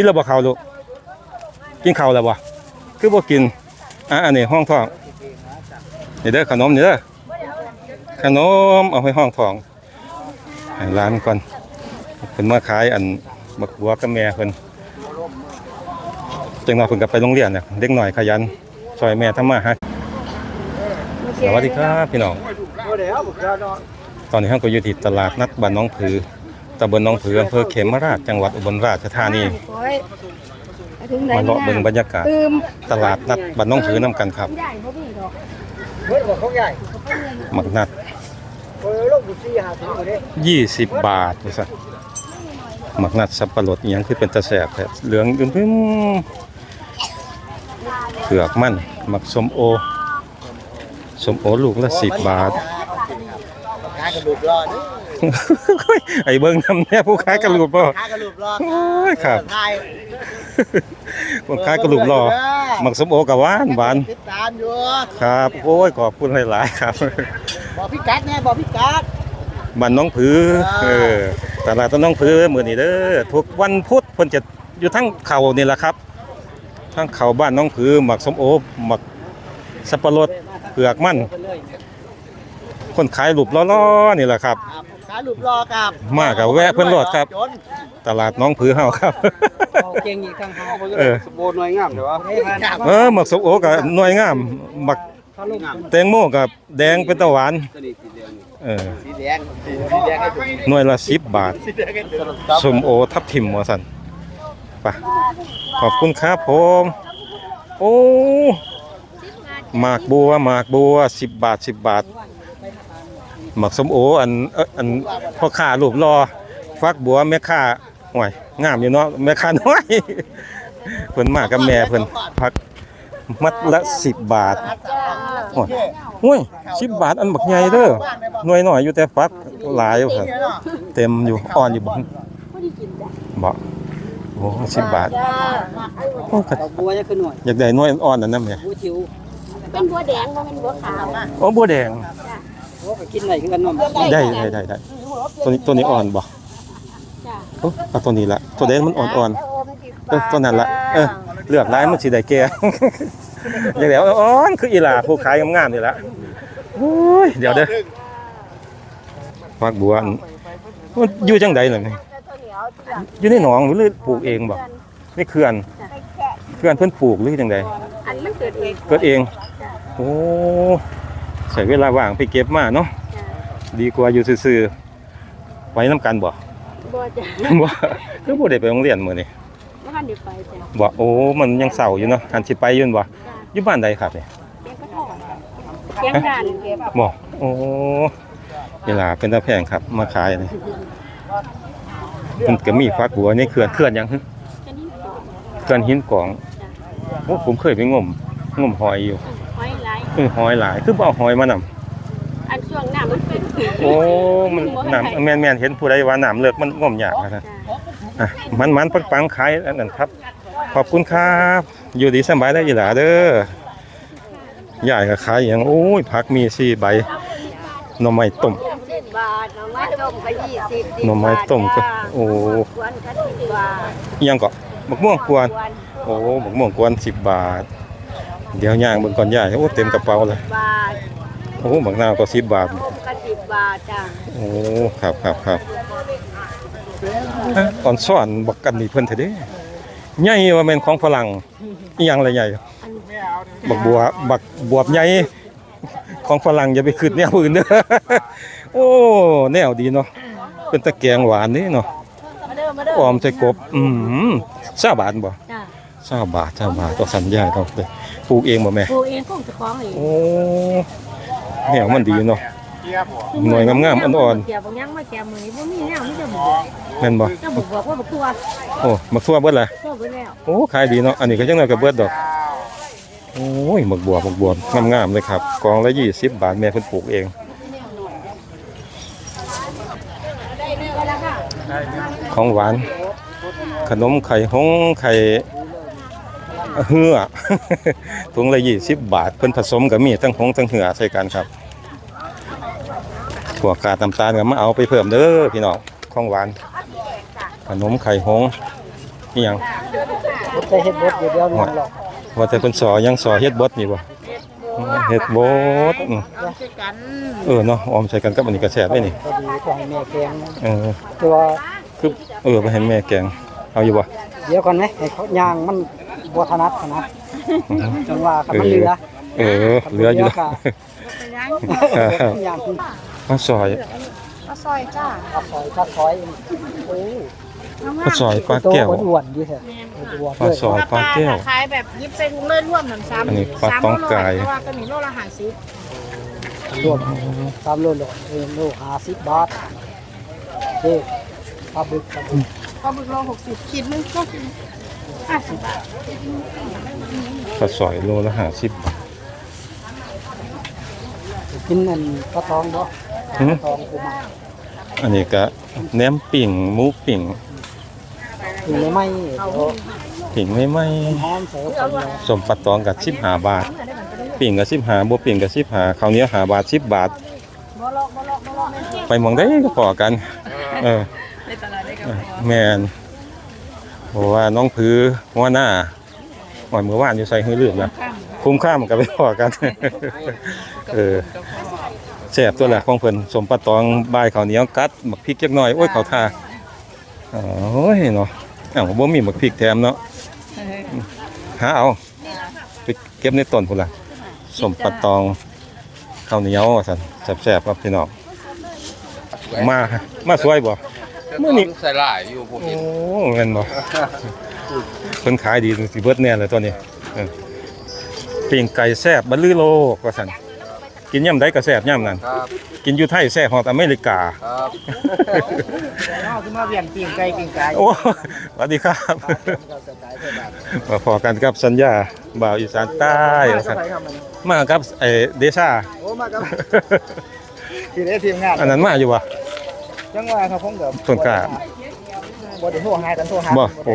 กินแล้วบ่ข้าวลูกกินข้าวแล้วบ่คือบ่กินอะอันนี้ห้องท้องนี่เด้อขนมนี่เด้อขนมเอาให้ห้องท้องให้ร้านก่อนเพิ่นมาขายอันบักบัวกับแม่เพิ่นจังหวะเพิ่นก็ไปโรงเรียนน่ะเด็กหน่อยขยันช่วยแม่ทำมาหาสวัสดีครับพี่น้องตอนนี้เราก็อยู่ที่ตลาดนัดบ้านน้องผือ ตำบลหน้องผืออำเภอเขมราชจังหวัดอุบลราชธานีมาเลาะเบิ่งบรรยากาศตืมตลาดนัดบ้านหน้องผือนํกันครับใหญ่เขาพี่ดอกเฮ้ยของใหญ่หมักนัดเออลูกบุซี่หาถึงอยู่ดิ20บาทว่าซั่นหมักนัดสับปะรดอีหยังคือเป็นตะแสบแท้เหลืองอึมๆเผือกมันหมักส้มโอส้มโอลูกละ10บาท ขายกระดูกรอดไอ้เบิ่งนำแน่ผู้ขายกระลูกบ่ขายกระดูกรอดโอ้ยครับขายผู้ขายกระลูกรอหมักส้มโอก็หวานหวานติดตามอยู่ครับ โอ้ยขอบคุณหลายๆครับบอกพี่กัดแน่บอกพี่กัดบ้านน้องผืออ่าเออตลาดต้นน้องผือมื้อนี้เด้อทุกวันพุธเพิ่นจะอยู่ทั้งเขานี่แหละครับทั้งเขาบ้านน้องผือหมักส้มโอหมักสับปะรดเผือกมันคนขายรูปล้อๆนี่แหละครับครับ ขายรูปรอครับมากับแวะเพิ่นโลดครับ จนตลาดน้องผือเฮาครับ เอาเก่งอีกทางเฮาเออ สมบูรณ์หน่วยงามเดี๋ยววะเออหมักส้มโอก็หน่วยงามหมักแตงโมกับแดงเป็นตะหวานเออสีแดงสีแดงให้ดูหน่วยละ10บาท สีแดงให้ดูส้มโอทับทิมว่าสันไปขอบคุณครับผม โอ้หมากบัวหมากบัวสิบบาทสิบบาทหมา กส้มโออันเอ้ออันพ่อค้ารูปรอฟักบัวแม่ค้าห่วยงามอยู่เนาะแม่ค้าน้อย เพิ่นมากับแม่เพิ่นพักมัดละสิบบาทโอ้ยโอ้ยสิบบาทอันบักใหญ่เด้อหน่วยหน่อยอยู่แต่ฟักหลายอยู่ครับเต็มอยู่อ่อนอยู่บ่บ่โอ้สิบบาทโอ้ก็บัวจะขึ้นหน่วยอยากได้หน่วยอ่อนๆนั่นนะแม่บัวจิ๋วเป็นบัวแดงบ่เป็นบัวขาวโอ้บัวแดงโอ้ไป กินไหนคือกันนมได้ได้ได้ได้ตัวนี้ตัวนี้อ่อนบ่จ้ะโอ้เอาตัวนี้ละตัวแดงมันอ่อนๆเออตัวนั้นละเออเลือกร้ายมันสิได้แก่อยากได้อ่อนๆคืออีหลาผู้ขายงามๆนี่ละโอ้ยเดี๋ยวเด้อฟักบัวอันมันอยู่จังใดล่ะนี่อยู่ในหนองหรือปลูกเองบ่ในเขื่อนเขื่อนเพิ่นปลูกหรือจังใดอันมันเกิดเองเกิดเองโอ้ใช้เวลาว่างไปเก็บมาเนาะจ้ะดีกว่าอยู่ซื่อๆไว้น้ำกันบ่บัวจ้ะบ่คือบ่ได้ไปโรงเรียนมื้อนี้บ่ทันได้ไปจ้ะบ่โอ้มันยังเศร้าอยู่เนาะอันสิไปอยืนบ่อยู่บ้านใดครับเนี่ยเก็บกระทองเก็บด่านเก็บบ่โอ้เวลาเป็นตาแพงครับ มาขายนี่มันก็มีฟักบัวในเขื่อนเขื่อนหยังฮึชนิดก่อนเขื่อนหินกองโอ้ผมเคยไปงมงมหอยอยู่หอย หลายเออหอยหลาย คือบ่เอาหอยมานำอันช่วงน้ำมันขึ้นโอ้มันน้ำแม่นแม่นเห็นผู้ใดว่าน้ำเลิกมันงมยากนะครับจ้ะอะมันมันปังปังขายอันนั้นครับ ขอบคุณครับ อยู่ดีสำบายได้อยีหลาเด้อยายก็ขายอย่างโอ้ยผักมีสี่ใบหน่อไม้ต้มสิบบาทหน่อไม้ต้มก็ยี่สิบหน่อไม้ต้มก็โอ้กวนก็สิบบาทอิหยังก็บักม่วงกวน โอ้บักม่วงกวนสิบบาท เดี๋ยวย่างเบิ่งก่อนยายโอ้เต็มกระเป๋าเลยบาทโอ้บักนาวก็สิบบาทต้มก็สิบบาทจ้ะโอ้ครับครับครับอะอ่อนซ่อนบักกันนี่เพิ่นเถอะเด้ใหญ่ว่าแม่นของฝรั่งอีหยังละใหญ่บักบัวบักบวบใหญ่ของฝรั่งอย่าไปขึ้นแนวอื่นเด้อโอ้แนวดีเนาะเป็นตะแกรงหวานนี่เนาะมาเด้อมาเด้อออมใส่กบอืมซาบาทบ่จ้ะซาบาทซาบาทตัวสัญญาต้องเลย ปลูกเองบ่แม่ปลูกเองคงจะคล้องเองโอ้แนวมันดีเนาะหน่วยงามๆอ่อนๆ เกี่ยวบางอย่างมาแกมือนี้บ่มีแนวมีแต่บุกแม่นบ่จะบุกบอกว่าบักตัวโอ้มักทั่วเบิดล่ะตัวไปแล้วโอ้ขายดีเนาะอันนี้ก็จังได๋ก็เบิดดอก โอ้ยหมกบัวหมกบัวงามๆเลยครับกองละ20บาทแม่เพิ่นปลูกเองของหวาน ขนมไข่หงไข่ เหือถุงละ20บาทเพิ่นผสมกับมีทั้งหงทั้งเหือใส่กันครับถั่วกาดน้ำตาลก็มาเอาไปเพิ่มเด้อพี่น้องของหวานขนมไข่หงอีหยังใช้เฮ็ดบดเดี๋ยวเดียวนี่หรอกว่าแต่เพิ่นสอยังสอเฮ็ดบดนี่บ่อืมเฮ็ดบดอืมช่วยกันเออเนาะออมใส่กันกับอันนี้ก็แซ่บได้นี่พอดีก็ให้แม่แกงเออตัวคือเออไปให้แม่แกงเอาอยู่บ่เดี๋ยวก่อนไหมให้เขาย่างมัน บ่ถนัดนะจังว่าคันมันเหลือเออเหลืออยู่แล้วเป็นยังย่างที่ข้าวซอยข้าวซอยจ้าข้าวซอยข้าวซอยโอ้ข้าวซอยปลาตัวแก้วอ้วนๆดีแท้อ้วนปลาซอยปลาแก้วขายแบบยิบใส่ถุงเลื่อนร่วมหนึ่งซ้ำอันนี้ปลาต้องกายเพราะว่าก็มีโลละห้าสิบรวมตามโลโลเองโล50บาทเด้ปลาบึกปลาบึกก็บึกโลหกสิบขีดนึงก็ ห้าสิบบาทข้าวซอยโลละ50บาทกินนั่นปลาทองบ่หือทองกูมาอันนี้ก็แหนมปิ่งหมูปิ่งกินไม่ไหม่โอ้ปิ่งไม่ไหมหอมใส่เข้าไปเลยสมปลาตองกับ15บาท ปิ่งกับ15บ่ปิ่งกับ15ข้าวเหนียว5บาท10บาทบ่ลอกบ่ลอกบ่ลอกแม่นไปหมองได้ก็พอกัน เออ ในตลาดได้ก็เออแมน เพราะว่าน้องผือหัวหน้าหอยเมื่อวานอยู่ใส่หื้อเลือดนะคุ้มค่ามันก็ไปพอกัน เออแซ่บตัวแหละของเพิ่นสมปลาตองบายข้าวเหนียวกัดหมักพริกจักหน่อยโอ้ยเขาท่าอ๋อโอ้ยเนาะอ้าวบ่มีหมักพริกแถมเนาะหาเอาไปเก็บในต้นพุ่นล่ะสมปลาตองข้าวเหนียวว่าซั่นแซ่บๆครับพี่น้องมามาสวยบ่ มื้อนี้ใส่หลายอยู่ผมโอ้เห็นแม่นบ่เพิ่นขายดีสิเบิดแน่เลยตัวนี้เออปิ้งไก่แซ่บบรรลือโลกว่าซั่นกินย่ำใดก็แซ่บย่ำนั้นครับกินอยู่ไทยแซ่บฮอดอเมริกาครับเอาขึ้นมาเวียนปิ้งไก่ปิ้งไก่โอ้สวัสดีครับมาพอกันกับสัญญาบ่าวอีสานใต้ว่าซั่นมากับไอ้เดชาโอ้มาครับที่ได้ทีมงานอันนั้นมาอยู่บ่ จังหวะครับผมกับต้นกล้าบ่ได้โทรหากันโทรหาบ่โอ้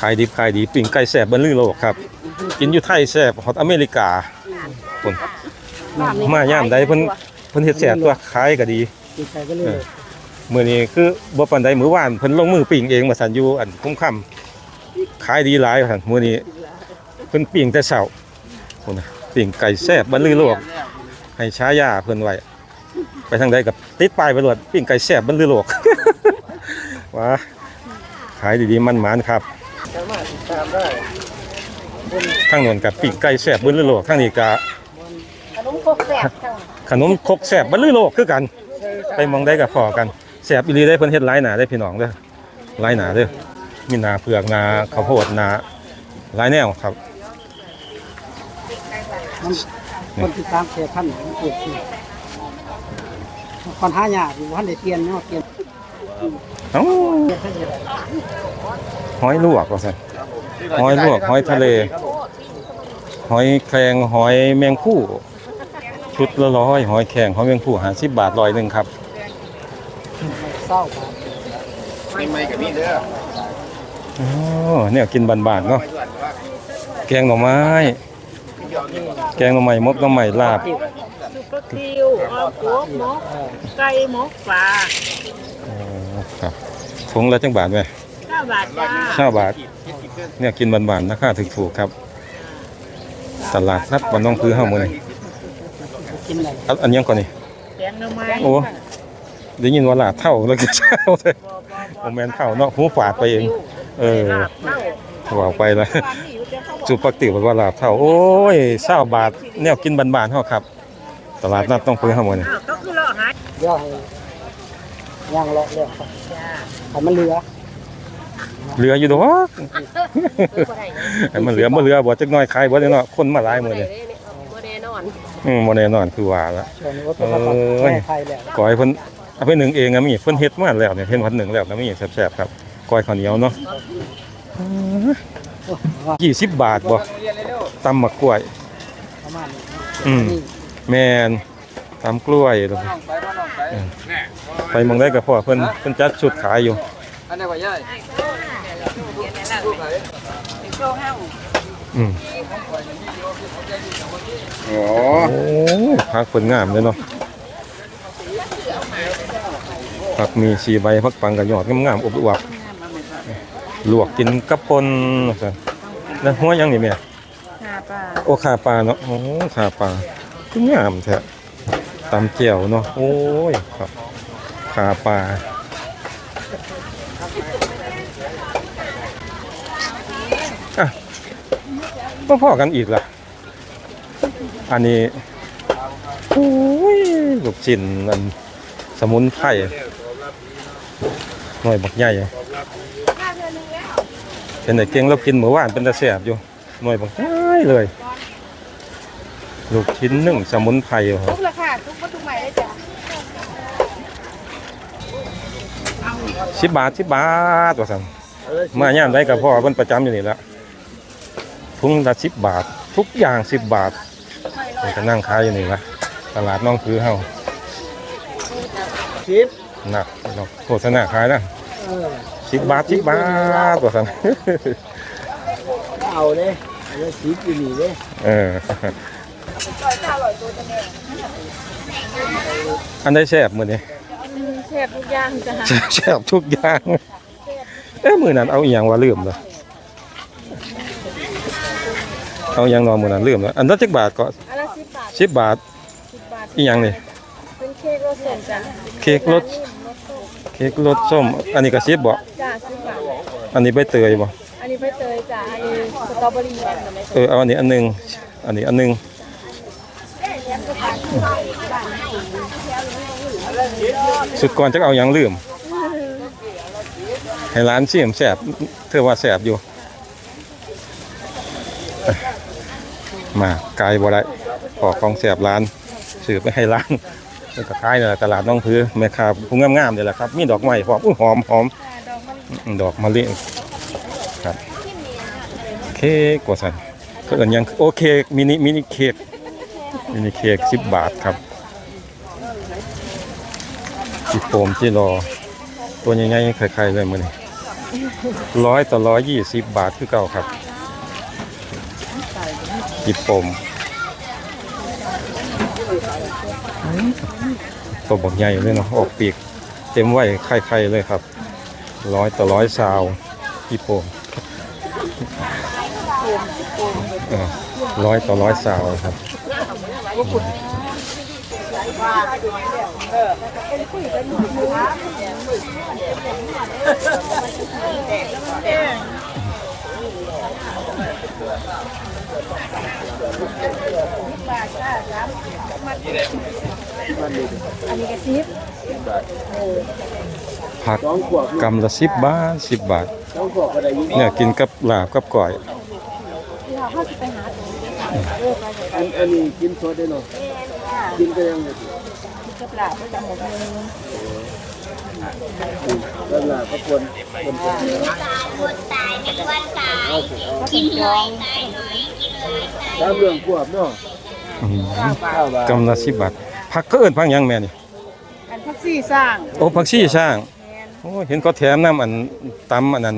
ขายดิบขายดีปิ้งไก่แซ่บบรรลือโลกครับ กินอยู่ไทยแซ่บฮอดอเมริกาพุ่นมาย่ามใดเพิ่นเพิ่นเฮ็ดแซ่บตัวขายก็ดีปิ้งไก่ก็เลย มื้อนี้คือบ่ปานใดมื้อวานเพิ่นลงมือปิ้งเองว่าซั่นอยู่อันคุ้มค่ำขายดีหลายว่าซั่นมื้อนี้เพิ่นปิ้งแต่เช้าพุ่นน่ะปิ้งไก่แซ่บบรรลือโลกให้ฉายาเพิ่นไว้ ไปทางใดกับติดป้ายไปโลดปิ้งไก่แซ่บบรรลือโลกว้าขายดีๆมันหมานครับทางโน้นกับปิ้งไก่แซ่บบรรลือโลกทางนี้ก็ขนมครกแซ่บจังขนมครกแซ่บบรรลือโลกคือกัน ไปมองได้กับพอกันแซ่บอีหลีได้เพิ่นเฮ็ดหลายหนาได้พี่น้องเด้อหลายหนาเด้อมีหนาเผือกหนาข้าวโพดหนาหลายแนวครับมันคนที่ตามเสียพันธุ์มันเกิดสิ คนหายากอยู่พันได้เปลี่ยนเนาะเปลี่ยนเอ้าหอยลวกว่าซั่นหอยลวกหอยทะเล หอยแครงหอยแมงผู้ชุดละร้อยหอยแครงหอยแมงผู้50บาทร้อยหนึงครับเศร้าครับไม่ไม่กับนี่เด้ออ๋อเนี่ยกินบานๆเนาะแกงหน่อไม้ แกงหน่อไม้มกหน่อไม้ลาบ ซุปเปอร์คิวเอากบหมกไก่หมกปลาอ๋อครับถุงละจังบาทไหมเก้าบาทจ้าห้าบาท เนี่ยกินบานๆราคาถูกๆครับ ตลาดนัดบ้านน้องพื้เฮามื้อนี้กินอะไรอันอันยังก่อนนี่ แกงหน่อไม้โอ้ได้ยินว่าลาดเท่าแล้วก็เช้าเลยโอแมนเท่าเนาะหูฝาดไปเองเออ ลาบเท่าว่าไปแล้วบ้านนี้อยู่แต่เขาบอก สุปกติบอกว่าลาบเท่า โอ้ยเศร้าบาท แนวกินบานๆเฮาครับ ตลาดนัดต้องพื้เฮามื้อนี้อ้าวก็คือเลาะหาเดี๋ยวให้ย่างเลาะเรื่องครับให้มันเหลือเหลืออยู่ดอกให้มันเหลือบ่เหลือบ่จักหน่อยขายบ่ได้เนาะคนมาหลายมื้อนี้บ่แน่นอนอืมบ่แน่นอนคือว่าละ ช่วงนี้ว่าเป็นระบาดเอ้ยแม่ไทยแล้วก้อยเพิ่นเอาไปหนึ่งเองอะมีเพิ่นเฮ็ดมาแล้วเนี่ยเฮ็ดพันหนึ่งแล้วนะมีแซ่บๆครับก้อยข้าวเหนียวเนาะว่า20บาทบ่ตำมะกล้วยประมาณนี้อืมนี่ แม่นตำกล้วยเด้อไปบ้านน้องไปไปหมองได้ก็พอเพิ่นเพิ่นจัดชุดขายอยู่อันนี้ว่าย่ายอืมโอ้โอ้ผักเพิ่นงามเลยเนาะผักมีสีใบผักปังกระยอดงามๆอบอวบลวกกินกับปนซั่นแล้วหัวยังนี่แม่หาปลาโอ้ขาปลาเนาะโอ้ขาปลา คืองามแท้ตำเจียวเนาะโอ้ยครับขาปลาอะมาพอกันอีกล่ะ อันนี้โอ้ยลูกชิ้นอันสมุนไพรหน่วยบักใหญ่เป็นไอ้เก่งเรากินเมื่อวานเป็นตะแสบอยู่หน่วยบักใหญ่เลย ลูกชิ้นหนึ่งสมุนไพรครัทุบกราคาทุกวัตถุใหม่เลยจ้ะสิบบาทสิบบาทว่าสั่นมาย่ามได้กับพ่อเพิ่นประจำอยู่นี่แหละถุงละสิบบาท ทุกอย่างสิบบาทเพิ่นก็นั่งขายอยู่นี่ละตลาดน้องผือเฮาชิปหนักเนาะโฆษณาขายนะเออสิบบาทสิบบาทว่าสั่นเอาเลยแล้วชิปอยู่นี่เลยเออ อันได้แซ่บมื้อนี้แซ่บทุกอย่างจ้ะแซ่บทุกอย่างเอ้มื้อนั้นเอาอีหยังว่าลืมเลยเอาอีหยังนอนมื้อนั้นลืมแล้วอันนั้นจักบาทก็อันละสิบบาท10บาทสิบบาทอีหยังนี่เป็นเค้กรสส้มจ้ะเค้กรสเค้กรสส้ม อันนี้ก็10บ่จ้ะสิบบาทอันนี้ใบเตยบ่อันนี้ใบเตยจ้ะอันนี้สตรอเบอรี่เออเอาอันนี้อันหนึงอันนี้อันหนึง สุดก่อนจะเอาหยังลืม ให้ร้านชิมแซ่บเธอว่าแซ่บอยู่ มาไกลบ่ได้ขอของแซ่บร้านสืบไปให้ร้านแล้วก็ขายในตลาดน้องพือแม่ค้าผู้งามๆนี่แหละครับ มีดอกไม้พร้อมหอมหอมดอกมะลิครับ เค้กกว่าสันก็เอินยังโอเคมินิมินิเค้ก มินิเค้กสิบบาทครับจิโฟมที่รอ ตัวใหญ่ๆไข่ๆเลยมือนี้ร้อยต่อร้อยยี่สิบบาทคือเก่าครับจิโฟมตัวบอกใหญ่เลยเนาะออกปีก เต็มไว้ไข่ๆเลยครับร้อยต่อร้อยซาวจิโฟมร้อยต่อร้อยสาวครับ ผักสองขวบกำละสิบบาทสิบบาทสองขวบก็ได้ยินเนี่ยกินกับลาบกับก่อย อันอันนี้กินสดได้เนาะกินก็ยังไม่ถูกกับหลาบก็จะหมดเลยแล้วล่ะก็ควรควรจะกินจองตามเรื่องขวบเนาะอืมข้าวบาทกำละสิบบาทผักก็เอิ้นผักหยังแม่นี่อันพักซี่สร้างโอ้ผักชีช่างโอ้เห็นเขาแถมน้ำอันตำอันนั้น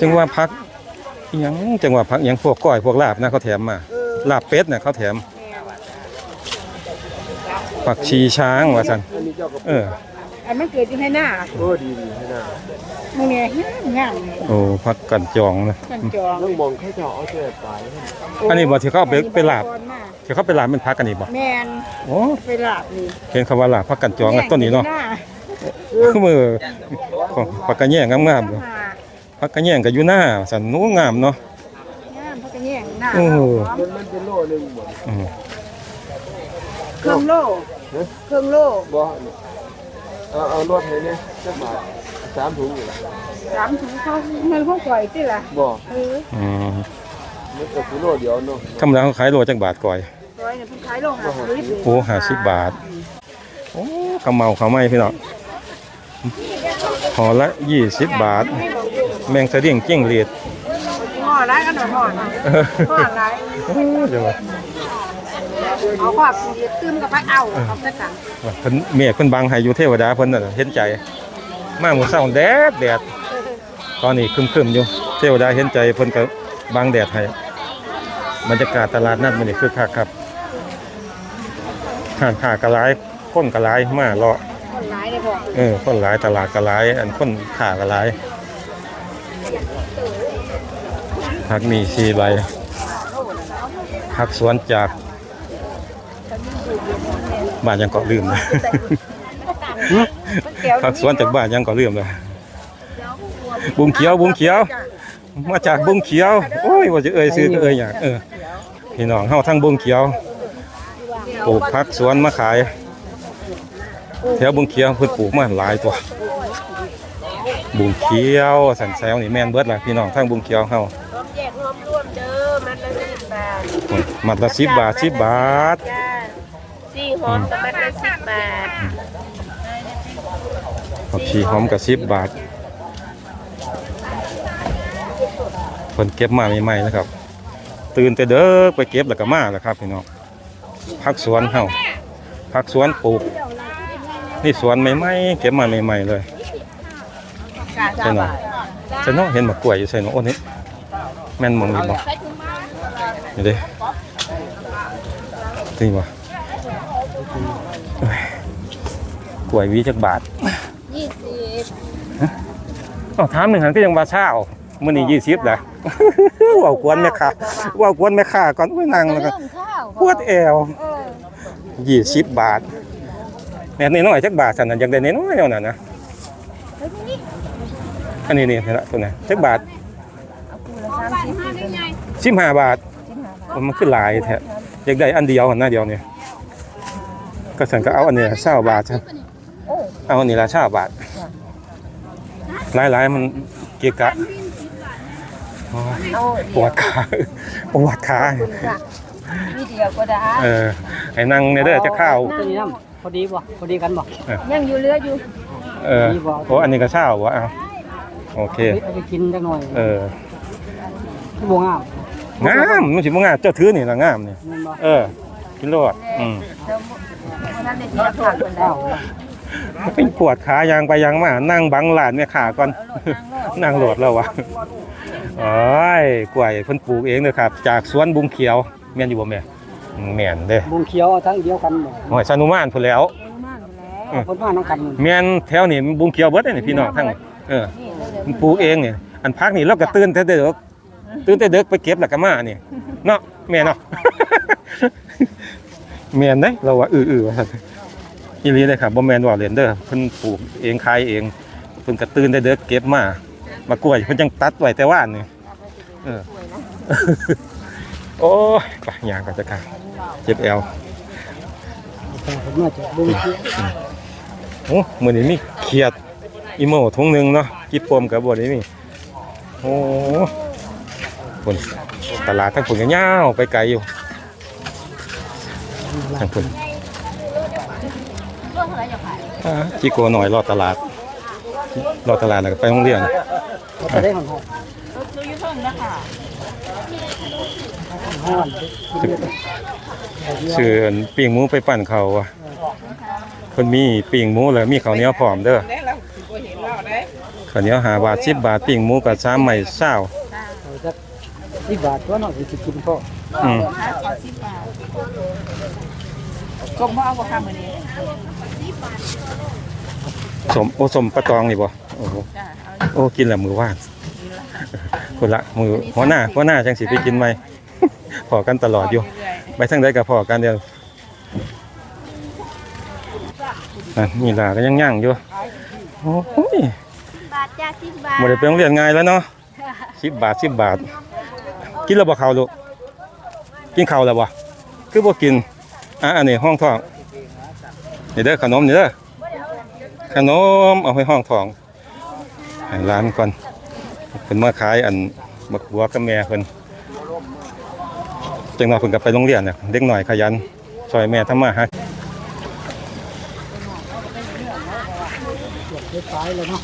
จังว่าผัก อิหยังจังว่าผักอิหยังพวกก้อยพวกลาบนะเขาแถมมาลาบเป็ดน่ะเขาแถมผักชีช้างว่าซั่นอันนี้เจ้าก็เออ อันมันเกิดอยู่ให้หน้าโอ้ดีดีให้น่ามึงเนี่ยงามเลยโอ้ผักกันจองนะกันจองต้องมองเขาเจ้าเอาเสื้อไปอันนี้บ่ที่เขาเอาไปไปลาบที่เขาไปลาบเป็นผักกันนี่บ่แมนโอ้ไปลาบนี่เห็นคำว่าลาบผักกันจองอะต้นนี้เนาะหน้าคือมือของผักกระแยงงามๆอยู่หน้าผักกระแยงก็อยู่หน้าสันหนูงามเนาะงามพักกันแย่งหน้าโอ้โหมันมันเป็นโลนึงบ่อืมเครื่องโล่เครื่องโล่บ่เอาเอารถให้เนี่ยสักบาทสามถุงอยู่สามถุงเขามันห้องปล่อยที่ละบ่เอออืมมันก็คือโลเดียวเนาะธรรมดาเขาขายโลจักบาทก่อยร้อยเนี่ยเพิ่งขายลงหาซื้อโอ้ห้าสิบบาทโอ้ขาวเมาขาวไหมพี่น้องห่อละยี่สิบบาท แมงสะเดี่ยงเจิ้งเลียดห่อไรกันหน่อยห่อหน่อยห่อไรเดี๋ยวว่าเอาความสีตื้มกับพักเอาเอาสักกันเพิ่นเมียเพิ่นบังให้อยู่เทวดาเพิ่นน่ะเห็นใจ มาหมู่เช้าแดดแดดตอนนี้ครึมๆอยู่ เทวดาเห็นใจเพิ่นก็บังแดดให้บรรยากาศตลาดนัดมื้อนี้คือคักครับห้านค้าก็หลายคนก็หลายมาเลาะคนร้ายเลยบอกเออคนหลายตลาดก็หลายอันคนค้าก็หลาย ผักมีสี่ใบผักสวนจากบ้านยังเกาะลืมเลยผักสวนจากบ้านยังเกาะลืมเลยบุงเขียวบุงเขียว มาจากบุงเขียว โอ้ยว่าจะเอ่ยซื้อก็เอ่ยอยากเออพี่น้องเฮาทั้งบุงเขียวปลูกผักสวนมาขายแถวบุงเขียวเพิ่นปลูกมาหลายตัวบุงเขียวสันแซวนี่แม่นเบิดล่ะพี่น้องทั้งบุงเขียวเฮา มัดละ10บาท10บาทจ้าสี่หอมกับมันละสิบบาทผักชีหอมกับ10บาทเพิ่นเก็บมาใหม่ๆนะครับ ตื่นแต่เด้อไปเก็บแล้วก็มาแล้วครับพี่น้องผักสวนเฮาผักสวนปลูก นี่สวนใหม่ๆเก็บมาใหม่ๆเลยใช่เนาะใช่เนาะเห็นมะกล้วยอยู่ใช่เนาะโอ้นี่แม่นหมองนี่บ่นี่เด้ นี่บ่เอ้ยกล้วยหวีจักบาทยี่สิบอ๋อถามหนึ่งหันก็ยังว่าเช้ามื้อนี้20แหละเว้ากวนแม่ค้าเว้ากวนแม่ค้าก่อนโอ้ยนั่งแล้วก็ปวดแอว20บาทแม่นน้อยๆจักบาทซั่นน่ะอยากได้น้อยๆเอาน่ะนะอันนี้นี่นะตัวไหนจักบาทสิบห้าบาทมันขึ้นหลายแท้ อยากได้อันเดียวอันหน้าเดียวเนี่ยก็ฉันก็เอาอันนี้เศร้าบาทฉันเอาอันนี้ละเศร้าบาทหลายหลายๆมันเกียกะโอ้ยปวดขาปวดขามีเดียวก็ได้เออไอ้นั่งในเด้อจะข้าวตัวนี้น้ำพอดีบ่พอดีกันบ่ยังอยู่เหลืออยู่เออโอ้อันนี้ก็เศร้าวะเอาโอเคเอาไปกินจักหน่อยเออบ่งาม งามมันสิบ่งามเจ้าถือนี่ละงามนี่แม่นบ่เออกินโลดอืมนั่นในที่ผักคนแล้อ้าววเป็นปวดขายางไปยางมา นั่งบังหลานแม่ขาก่อน นั่งโหลดแล้ววะโอ้ยกล้วยเพิ่นปลูกเองเลยครับ จากสวนบุงเขียวแม่นอยู่บ่แม่แม่นเด้บุงเขียวเอาทั้งเดียวกันบ่หอยสนุมานพุ่นแหล้วเอาเพิ่นมานํกันนี่แม่นแถวนี้บุงเขียวเบิดเด้นี่พี่น้องทั้งนี้เออมันปลูกเองนี่อันพักนี่เราก็ตื่นแต่เด็ก ตื่นแต่เด็กไปเก็บแล้วก็มาเนี่ยเนาะแม่เนาะแม่นเด้เราว่าอื้อๆว่าอีลีเลยครับบ่แม่นว่าเลนเด้อเพิ่นปลูกเองขายเองเพิ่นก็ตื่นแต่เด็กเก็บมามากล้วยเพิ่นจังตัดไว้แต่ว่านนี่เออโอ้ยไปยางก็จะค่ะเจ็บแอวเพิ่นมาจากบุงเขียวโอ้มื้อนี้มีเขียดอีโมถุงหนึ่งเนาะกิบปมกับบ่ได้มีโอ้ คนตลาดทั้งพุ่นก็ยาวไปไกลอยู่ทั้งพุ่นอ่าจิโกหน่อยรอตลาดรอตลาดแล้วก็ไปโรงเรียนเอาไปได้หอนซื้อยุ่งนะคะๆฮ้อนชื่ออันปิ้งหมูไปปั่นเขาวอะเพิ่นมีปิ้งหมูแล้วมีข้าวเหนียวพร้อมเด้อได้แล้วก็เห็นแล้วได้ข้าวเหนียว5บาท10บาทปิ้งหมูก็3ไม้20เอาจัก 10บาทตัวเนาะสิกินพออืมห้าขอสิบบาทกลมว่าเอาบ่ค่ะมื้อนี้สมโอสมปลาตองนี่บ่โอ้โหจ้าเอาโอ้กินแล้วมือว่างคนละมือหัวหน้าหัวหน้าจังสิไปกินไหม พอกันตลอดอยู่ไปทางใดก็พอกันเดียวนั่นนี่ล่ะก็ยังย่างอยู่ โอ้ยบาทจ้าสิบบาท บ่ได้ไปโรงเรียนง่ายแล้วเนาะ10บาท10บาท กินแล้วบ่ข้าวลูกกินข้าวแล้วบ่คือบ่กินอะอันนี้ห้องท้องนี่เด้อขนมนี่เด้อขนมเอาไว้ห้องท้องให้ร้านก่อนเพิ่นมาขายอันบักบัวกับแม่เพิ่นจังน้อยเพิ่นก็ไปโรงเรียนน่ะเด็กหน้อยขยันช่วยแม่ทำมาหาเก็บตายเลยเนาะ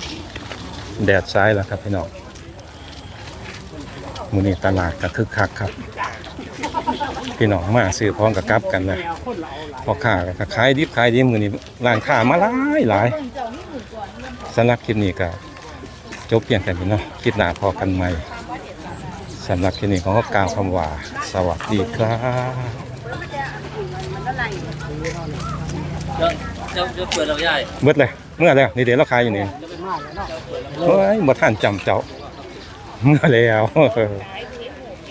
แดดซ้ายแล้วครับพี่น้อง มื้อนี้ตลาดก็คึกคักครับ พี่น้องมาซื้อของกับกลับกันเลยพ่อค้าก็ขายดิบขายดีมื้อนี้ร้านค้ามาหลายหลายสำหรับคลิปนี้ก็จบเพียงแค่นี้เนาะคลิปหน้าพอกันใหม่สำหรับคลิปนี้ขอกล่าวคำว่า สวัสดีครับจะจะจะเปิดเราใหญ่เบิดเลยเมื่อแล้วนี่เดี๋ยวเราขายอยู่นี่จะเป็นมาแล้วเนาะเฮ้ยบ่ทันจำเจ้าเมื่อแล้ว